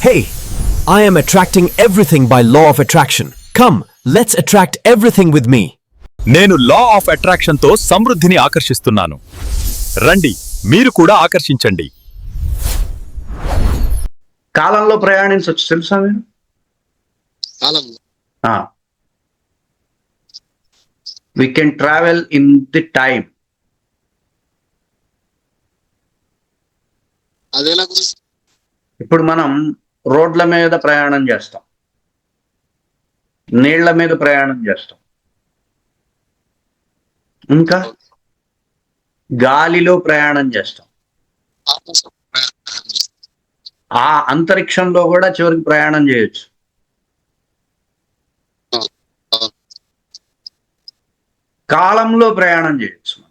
Hey, I am attracting everything by law of attraction. Come, let's attract everything with me. నేను law of అట్రాక్షన్తో సమృద్ధిని ఆకర్షిస్తున్నాను. రండి మీరు కూడా ఆకర్షించండి. కాలంలో ప్రయాణించవచ్చు తెలుసా మీరు? కాలంలో. We can travel in the time అదేలా గురు ఇప్పుడు మనం రోడ్ల మీద ప్రయాణం చేస్తాం. నీళ్ళ మీద ప్రయాణం చేస్తాం. ఇంకా గాలిలో ప్రయాణం చేస్తాం. ఆ అంతరిక్షంలో కూడా చివరికి ప్రయాణం చేయొచ్చు. కాలంలో ప్రయాణం చేయొచ్చు.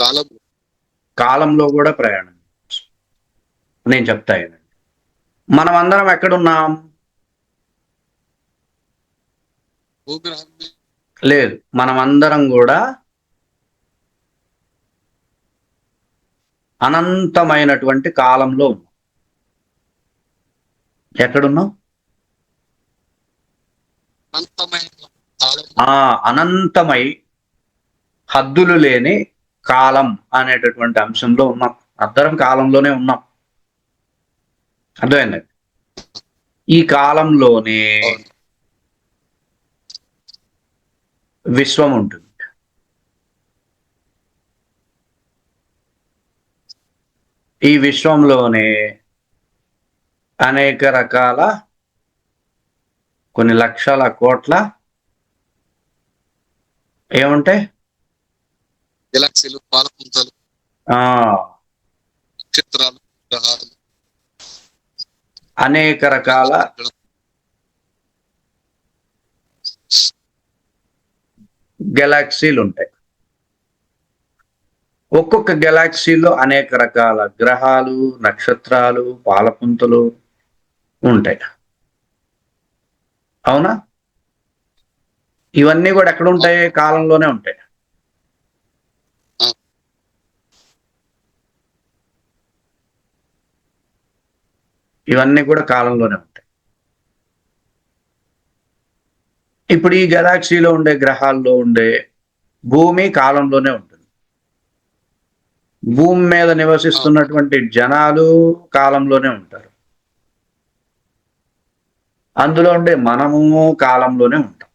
కాలం కాలంలో కూడా ప్రయాణం నేను చెప్తా. మనం అందరం ఎక్కడున్నాం? లేదు మనం అందరం కూడా అనంతమైనటువంటి కాలంలో ఉన్నాం. ఎక్కడున్నాం? అనంతమై హద్దులు లేని కాలం అనేటటువంటి అంశంలో ఉన్నాం. అందరం కాలంలోనే ఉన్నాం. అర్థమైంది? ఈ కాలంలోనే విశ్వం ఉంటుంది. ఈ విశ్వంలోనే అనేక రకాల కొన్ని లక్షల కోట్ల ఏముంటాయి? గెలాక్సీలు పాలపుంతలు నక్షత్రాలు గ్రహాలు. అనేక రకాల గెలాక్సీలు ఉంటాయి. ఒక్కొక్క గెలాక్సీలో అనేక రకాల గ్రహాలు నక్షత్రాలు పాలపుంతలు ఉంటాయి. అవునా? ఇవన్నీ కూడా ఎక్కడ ఉంటాయి? కాలంలోనే ఉంటాయి. ఇవన్నీ కూడా కాలంలోనే ఉంటాయి. ఇప్పుడు ఈ గెలాక్సీలో ఉండే గ్రహాల్లో ఉండే భూమి కాలంలోనే ఉంటుంది. భూమి మీద నివసిస్తున్నటువంటి జనాలు కాలంలోనే ఉంటారు. అందులో ఉండే మనము కాలంలోనే ఉంటాం.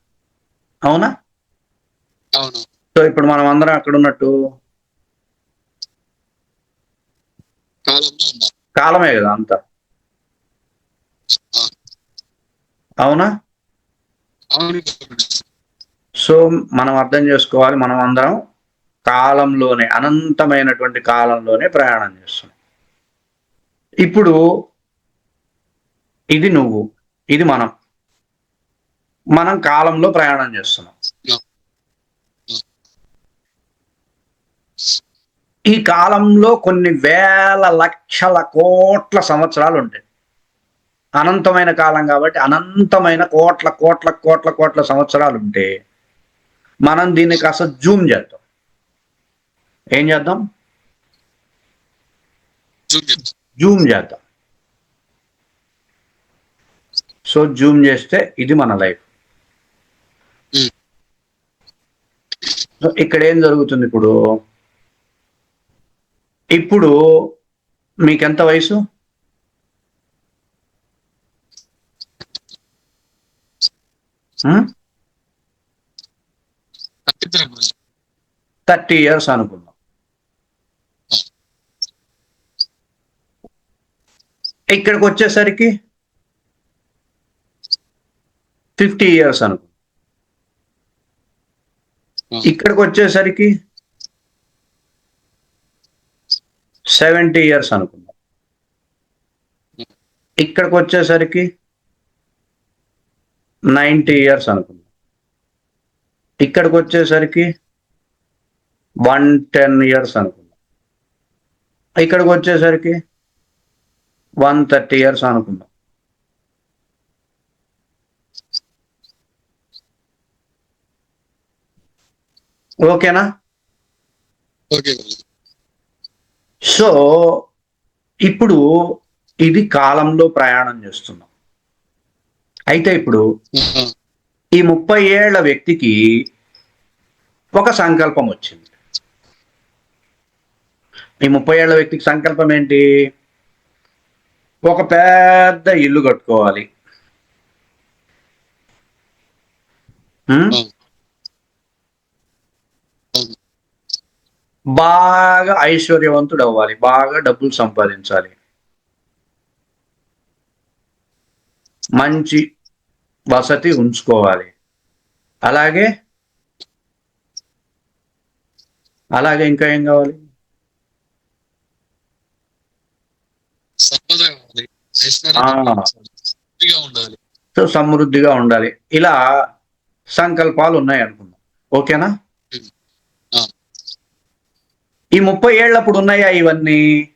అవునా? అవును. సో ఇప్పుడు మనం అందరం అక్కడ ఉన్నట్టు కాలమే కదా అంతా. అవునా? సో మనం అర్థం చేసుకోవాలి మనం అందరం కాలంలోనే అనంతమైనటువంటి కాలంలోనే ప్రయాణం చేస్తున్నాం. ఇప్పుడు ఇది నువ్వు ఇది మనం. మనం కాలంలో ప్రయాణం చేస్తున్నాం. ఈ కాలంలో కొన్ని వేల లక్షల కోట్ల సంవత్సరాలు ఉంటాయి. అనంతమైన కాలం కాబట్టి అనంతమైన కోట్ల కోట్ల కోట్ల కోట్ల సంవత్సరాలు ఉంటే మనం దీన్ని కాస్త జూమ్ చేద్దాం. ఏం చేద్దాం? జూమ్ చేద్దాం. సో జూమ్ చేస్తే ఇది మన లైఫ్. ఇక్కడ ఏం జరుగుతుంది ఇప్పుడు? ఇప్పుడు మీకెంత వయసు నక్షత్రం గురించి థర్టీ ఇయర్స్ అనుకున్నాం ఇక్కడికి వచ్చేసరికి ఫిఫ్టీ ఇయర్స్ అనుకున్నాం ఇక్కడికి వచ్చేసరికి సెవెంటీ ఇయర్స్ అనుకున్నాం ఇక్కడికి వచ్చేసరికి నైంటీ ఇయర్స్ అనుకుందాం. ఇక్కడికి వచ్చేసరికి వన్ టెన్ ఇయర్స్ అనుకుందాం. ఇక్కడికి వచ్చేసరికి వన్ థర్టీ ఇయర్స్ అనుకుందాం. ఓకేనా? సో ఇప్పుడు ఇది కాలంలో ప్రయాణం చేస్తున్నాం. అయితే ఇప్పుడు ఈ ముప్పై ఏళ్ళ వ్యక్తికి ఒక సంకల్పం వచ్చింది. ఈ ముప్పై ఏళ్ళ వ్యక్తికి సంకల్పం ఏంటి? ఒక పెద్ద ఇల్లు కట్టుకోవాలి. బాగా ఐశ్వర్యవంతుడు అవ్వాలి. బాగా డబ్బులు సంపాదించాలి. మంచి వసతి ఉంచుకోవాలి. అలాగే అలాగే ఇంకా ఏం కావాలి? సో సమృద్ధిగా ఉండాలి. ఇలా సంకల్పాలు ఉన్నాయి అనుకుందాం. ఓకేనా. ఈ ముప్పై ఏళ్ళప్పుడు ఉన్నాయా ఇవన్నీ?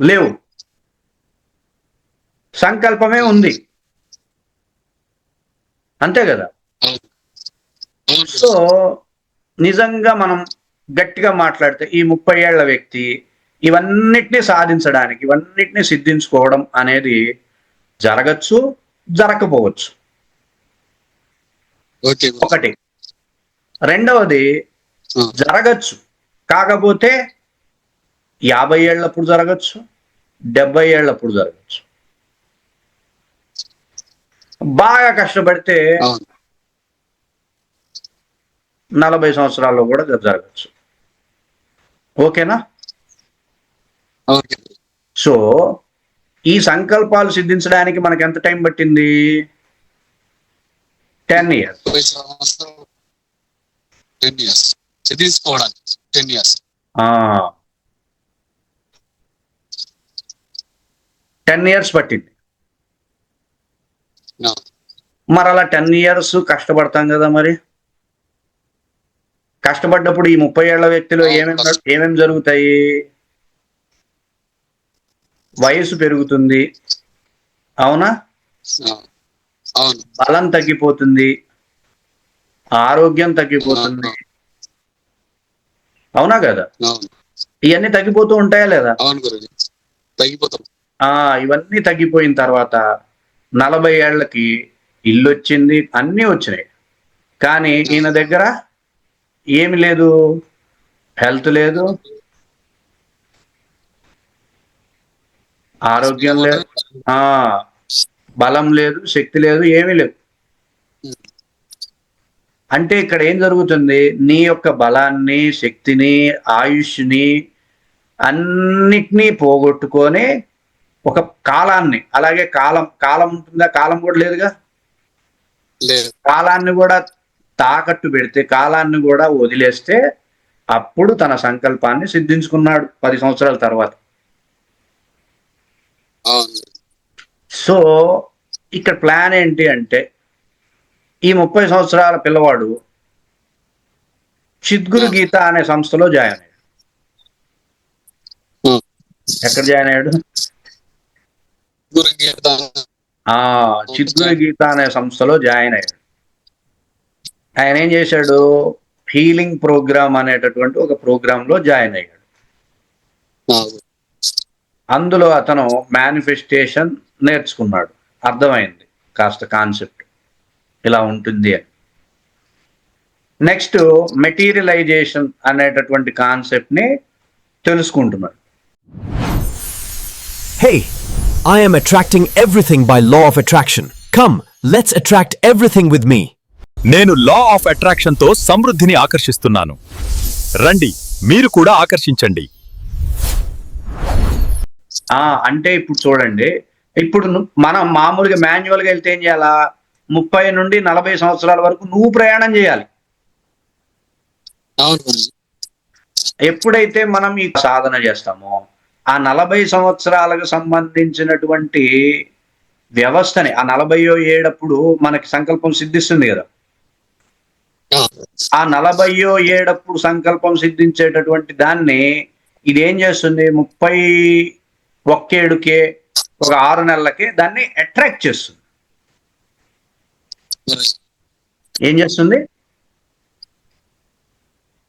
లేవు. సంకల్పమే ఉంది. అంతే కదా? సో నిజంగా మనం గట్టిగా మాట్లాడితే ఈ ముప్పై ఏళ్ళ వ్యక్తి ఇవన్నిటిని సాధించడానికి ఇవన్నిటిని సిద్ధించుకోవడం అనేది జరగచ్చు జరగకపోవచ్చు. ఒకటి. రెండవది. జరగచ్చు. కాకపోతే యాభై ఏళ్ళప్పుడు జరగచ్చు డెబ్బై ఏళ్ళప్పుడు జరగచ్చు. బాగా కష్టపడితే నలభై సంవత్సరాల్లో కూడా జరగచ్చు. ఓకేనా? ఓకే. సో ఈ సంకల్పాలు సిద్ధించడానికి మనకి ఎంత టైం పట్టింది? Ten years. Ten years. Ten years పట్టింది. మరి అలా టెన్ ఇయర్స్ కష్టపడతాం కదా మరి. కష్టపడ్డప్పుడు ఈ ముప్పై ఏళ్ళ వ్యక్తిలో ఏమేమి ఏమేమి జరుగుతాయి? వయసు పెరుగుతుంది. అవునా? బలం తగ్గిపోతుంది. ఆరోగ్యం తగ్గిపోతుంది. అవునా. కదా? ఇవన్నీ తగ్గిపోతూ ఉంటాయా లేదా? ఇవన్నీ తగ్గిపోయిన తర్వాత నలభై ఏళ్ళకి ఇల్లు వచ్చింది అన్నీ వచ్చినాయి. కానీ ఈయన దగ్గర ఏమి లేదు. హెల్త్ లేదు. ఆరోగ్యం లేదు. ఆ బలం లేదు శక్తి లేదు ఏమీ లేదు. అంటే ఇక్కడ ఏం జరుగుతుంది? నీ యొక్క బలాన్ని శక్తిని ఆయుష్ని అన్నిటినీ పోగొట్టుకొని ఒక కాలాన్ని అలాగే కాలం కాలం ఉంటుందా? కాలం కూడా లేదుగా? లేదు. కాలాన్ని కూడా తాకట్టు పెడితే కాలాన్ని కూడా వదిలేస్తే అప్పుడు తన సంకల్పాన్ని సిద్ధించుకున్నాడు పది సంవత్సరాల తర్వాత. సో ఇక్కడ ప్లాన్ ఏంటి అంటే ఈ ముప్పై సంవత్సరాల పిల్లవాడు చిద్గురు గీత అనే సంస్థలో జాయిన్ అయ్యాడు. ఎక్కడ జాయిన్ అయ్యాడు? గురు గీత ఆ చిద్గురు గీత అనే సంస్థలో జాయిన్ అయ్యాడు. ఆయన ఏం చేశాడు? హీలింగ్ ప్రోగ్రామ్ అనేటటువంటి ఒక ప్రోగ్రామ్లో జాయిన్ అయ్యాడు. అందులో అతను మేనిఫెస్టేషన్ నేర్చుకున్నాడు. అర్థమైంది కాస్త కాన్సెప్ట్ ఇలా ఉంటుంది అని. నెక్స్ట్ మెటీరియలైజేషన్ అనేటటువంటి కాన్సెప్ట్ని తెలుసుకుంటున్నాడు. Hey, I am attracting everything by law of attraction. Come, let's attract everything with me. నేను లా ఆఫ్ అట్రాక్షన్తో సమృద్ధిని ఆకర్షిస్తున్నాను. రండి మీరు కూడా ఆకర్షించండి. ఆ అంటే ఇప్పుడు చూడండి. ఇప్పుడు ను- మనం మామూలుగా మాన్యువల్గా వెళ్తే ఏం చేయాలా? ముప్పై నుండి నలభై సంవత్సరాల వరకు నువ్వు ప్రయాణం చేయాలి. అవును. గురుజీ ఎప్పుడైతే మనం ఈ సాధన చేస్తామో ఆ నలభై సంవత్సరాలకు సంబంధించినటువంటి వ్యవస్థని ఆ నలభైయో ఏడప్పుడు మనకి సంకల్పం సిద్ధిస్తుంది కదా. ఆ నలభైయో ఏడప్పుడు సంకల్పం సిద్ధించేటటువంటి దాన్ని ఇది ఏం చేస్తుంది? ముప్పై ఒక్కేడుకే ఒక ఆరు నెలలకే దాన్ని అట్రాక్ట్ చేస్తుంది. ఏం చేస్తుంది?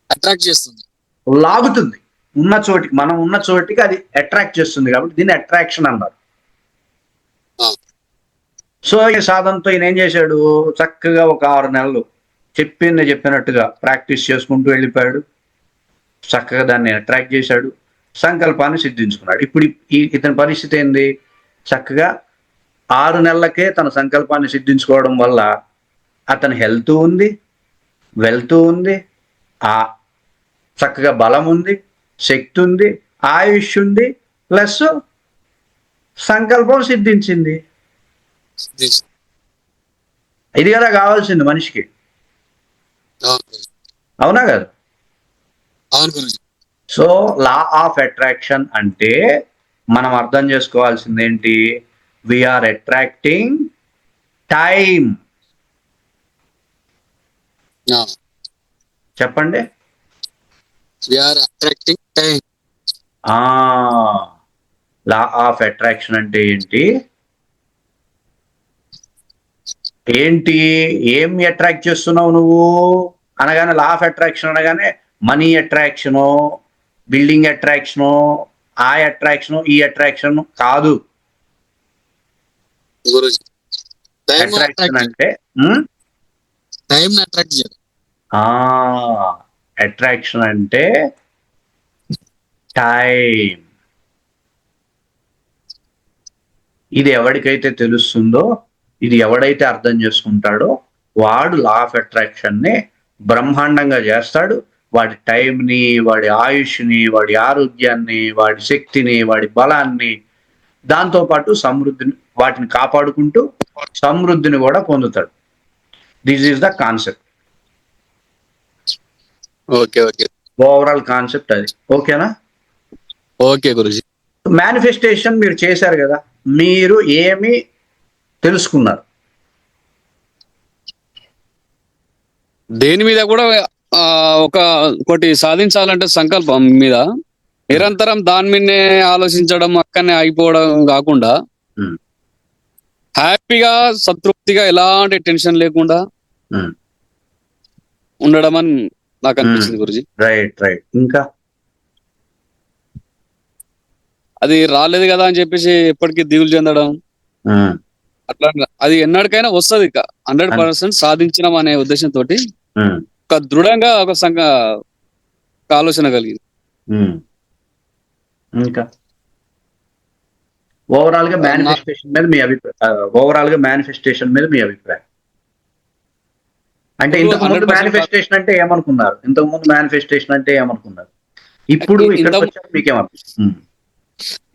అట్రాక్ట్ చేస్తుంది. లాగుతుంది. ఉన్న చోటికి మనం ఉన్న చోటికి అది అట్రాక్ట్ చేస్తుంది కాబట్టి దీన్ని అట్రాక్షన్ అన్నారు. సో ఈ సాధనతో ఈయన ఏం చేశాడు? చక్కగా ఒక ఆరు నెలలు చెప్పింది చెప్పినట్టుగా ప్రాక్టీస్ చేసుకుంటూ వెళ్ళిపోయాడు. చక్కగా దాన్ని అట్రాక్ట్ చేశాడు. సంకల్పాన్ని సిద్ధించుకున్నాడు. ఇప్పుడు ఈ ఇతని పరిస్థితి ఏంది? చక్కగా ఆరు నెలలకే తన సంకల్పాన్ని సిద్ధించుకోవడం వల్ల అతని హెల్త్ ఉంది వెల్త్ ఉంది ఆ చక్కగా బలం ఉంది శక్తి ఉంది ఆయుష్ ఉంది ప్లస్ సంకల్పం సిద్ధించింది. సిద్ధించు. ఇది కదా కావాల్సింది మనిషికి. అవును కదా? సో లా ఆఫ్ అట్రాక్షన్ అంటే మనం అర్థం చేసుకోవాల్సింది ఏంటి? వీఆర్ అట్రాక్టింగ్ టైం చెప్పండి. We are attracting time law of attraction అంటే ఏంటి? ఏంటి? ఏం అట్రాక్ట్ చేస్తున్నావు నువ్వు? అనగానే లా ఆఫ్ అట్రాక్షన్ అనగానే మనీ అట్రాక్షను బిల్డింగ్ అట్రాక్షను ఆ అట్రాక్షన్ ఈ అట్రాక్షన్ కాదు. అట్రాక్షన్ అంటే? టైం అట్రాక్ట్ అట్రాక్షన్ అంటే టైం ఇది ఎవరికైతే తెలుస్తుందో ఇది ఎవడైతే అర్థం చేసుకుంటాడో వాడు లా ఆఫ్ అట్రాక్షన్ని బ్రహ్మాండంగా చేస్తాడు. వాడి టైంని వాడి ఆయుష్ని వాడి ఆరోగ్యాన్ని వాడి శక్తిని వాడి బలాన్ని దాంతోపాటు సమృద్ధిని వాటిని కాపాడుకుంటూ సమృద్ధిని కూడా పొందుతాడు. This is the concept okay okay. Overall concept అది. ఓకేనా ఓకే గురుజీ. మేనిఫెస్టేషన్ మీరు చేశారు కదా మీరు ఏమి తెలుసుకున్నారు? దేని మీద కూడా ఒక ఒకటి సాధించాలంటే సంకల్పం మీద. నిరంతరం దాని మీదనే ఆలోచించడం అక్కడనే ఆగిపోవడం కాకుండా. హ్యాపీగా సంతృప్తిగా ఎలాంటి టెన్షన్ లేకుండా. ఉండడం అని నాకు అనిపించింది గురుజీ. Right right. ఇంకా? అది రాలేదు కదా అని చెప్పేసి ఎప్పటికీ దిగులు చెందడం. అట్లా అది ఎన్నటికైనా వస్తుంది ఇక హండ్రెడ్ పర్సెంట్ సాధించడం అనే ఉద్దేశంతో ఒక దృఢంగా ఒక సంఘ ఆలోచన కలిగింది. ఇంకా? ఓవరాల్గా మేనిఫెస్టేషన్ మీద మీ అభిప్రాయం ఓవరాల్గా మేనిఫెస్టేషన్ మీద మీ అభిప్రాయం. అంటే ఇంతకు ముందు 100% మేనిఫెస్టేషన్ అంటే ఏమనుకున్నారు? ఇంతకు ముందు మేనిఫెస్టేషన్ అంటే ఏమనుకున్నారు? ఇప్పుడు మీకేమనిపిస్తుంది?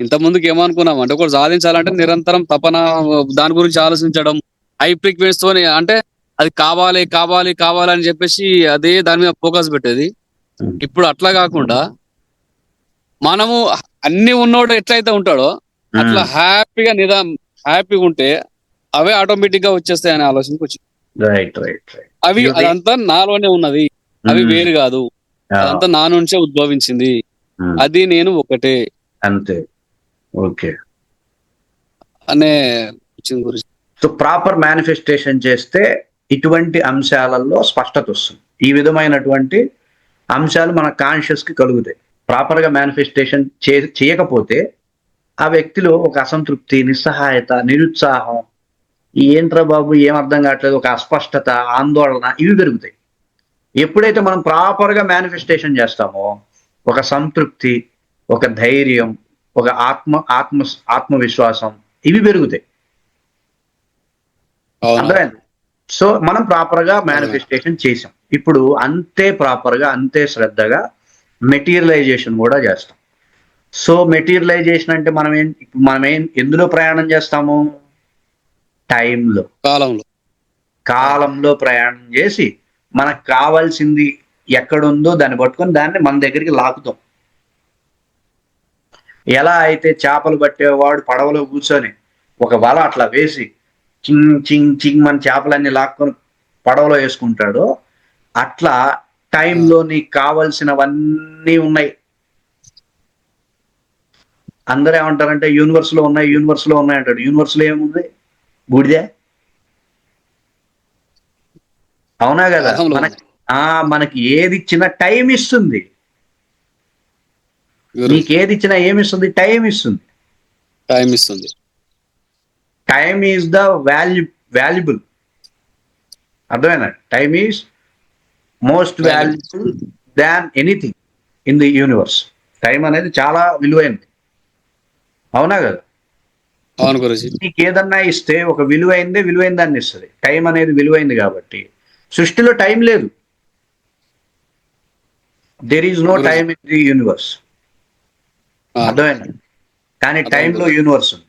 ఇంత ముందుకు ఏమనుకున్నాం? అంటే ఒకటి సాధించాలంటే నిరంతరం తపన దాని గురించి ఆలోచించడం హై ఫ్రీక్వెన్సీ తోని అంటే అది కావాలి కావాలి కావాలి అని చెప్పేసి అదే దాని మీద ఫోకస్ పెట్టేది. ఇప్పుడు అట్లా కాకుండా మనము అన్ని ఉన్నోడు ఎట్లయితే ఉంటాడో అట్లా హ్యాపీగా నిదా హ్యాపీగా ఉంటే అవే ఆటోమేటిక్గా వచ్చేస్తాయి అనే ఆలోచనకి వచ్చి రైట్ రైట్ రైట్ అవి అదంతా నాలోనే ఉన్నది. అవి వేరు కాదు. అదంతా నా నుంచే ఉద్భవించింది. అది నేను ఒకటే. అంతే. ఓకే. అనే గురించి. సో ప్రాపర్ మేనిఫెస్టేషన్ చేస్తే ఇటువంటి అంశాలలో స్పష్టత వస్తుంది. ఈ విధమైనటువంటి అంశాలు మన కాన్షియస్కి కలుగుతాయి. ప్రాపర్గా మేనిఫెస్టేషన్ చేయకపోతే ఆ వ్యక్తిలో ఒక అసంతృప్తి నిస్సహాయత నిరుత్సాహం ఏంట్రా బాబు? ఏం అర్థం కావట్లేదు. ఒక అస్పష్టత ఆందోళన ఇవి పెరుగుతాయి. ఎప్పుడైతే మనం ప్రాపర్గా మేనిఫెస్టేషన్ చేస్తామో ఒక సంతృప్తి ఒక ధైర్యం ఒక ఆత్మ ఆత్మ ఆత్మవిశ్వాసం ఇవి పెరుగుతాయి. అర్థమైంది? సో మనం ప్రాపర్గా మేనిఫెస్టేషన్ చేసాం. ఇప్పుడు అంతే ప్రాపర్గా అంతే శ్రద్ధగా మెటీరియలైజేషన్ కూడా చేస్తాం. సో మెటీరియలైజేషన్ అంటే మనం ఏం మనం ఏం ఎందులో ప్రయాణం చేస్తాము? టైంలో కాలంలో. కాలంలో ప్రయాణం చేసి మనకు కావాల్సింది ఎక్కడుందో దాన్ని పట్టుకొని దాన్ని మన దగ్గరికి లాకుతాం. ఎలా అయితే చేపలు పట్టేవాడు పడవలో కూర్చొని ఒక వల అట్లా వేసి చింగ్ చింగ్ చింగ్ మన చేపలన్నీ లాక్కొని పడవలో వేసుకుంటాడో అట్లా టైంలో నీకు కావలసినవన్నీ ఉన్నాయి. అందరూ ఏమంటారంటే యూనివర్స్లో ఉన్నాయి యూనివర్స్లో ఉన్నాయి అంటాడు యూనివర్స్లో ఏముంది? బూడిదే? అవునా కదా? మనకి ఆ మనకి ఏది ఇచ్చినా టైం ఇస్తుంది. నీకు ఏది ఇచ్చినా ఏమి ఇస్తుంది? టైం ఇస్తుంది. టైం ఇస్తుంది. Time is the value valuable. అర్థమైనా time is most valuable than anything in the universe. Time అనేది చాలా విలువైనది. అవునా కదా? అవును గురుజీ. నీకు ఏదన్నా ఇస్తే ఒక విలువైందే విలువైన దాన్ని ఇస్తుంది. టైం అనేది విలువైంది కాబట్టి. సృష్టిలో టైం లేదు. There is no. Time in the universe అర్థమైంది? కానీ టైంలో. యూనివర్స్ ఉంది.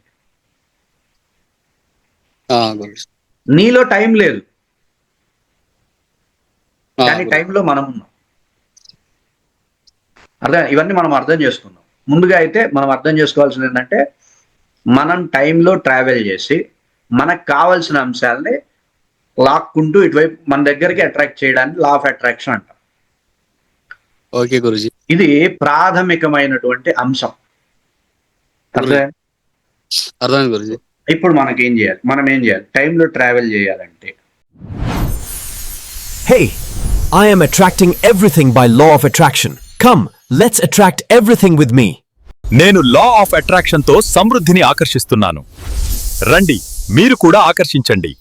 నీలో టైం లేదు. కానీ. టైంలో మనం ఉన్నాం. అర్థం ఇవన్నీ మనం అర్థం చేసుకుందాం. ముందుగా అయితే మనం అర్థం చేసుకోవాల్సింది ఏంటంటే మనం టైంలో ట్రావెల్ చేసి మనకు కావాల్సిన అంశాలని లాక్కుంటూ ఇటువైపు మన దగ్గరికి అట్రాక్ట్ చేయడానికి లా ఆఫ్ అట్రాక్షన్ అంటాం. ఓకే గురుజీ. ఇది ప్రాథమికమైనటువంటి అంశం. అర్థం అర్థమైంది గురుజీ. ఇప్పుడు మనకి ఏం చేయాలి? మనం ఏం చేయాలి? టైంలో ట్రావెల్ చేయాలంటే. Hey, I am attracting everything by law of attraction. Come, let's attract everything with me. నేను లా ఆఫ్ అట్రాక్షన్తో సమృద్ధిని ఆకర్షిస్తున్నాను. రండి మీరు కూడా ఆకర్షించండి.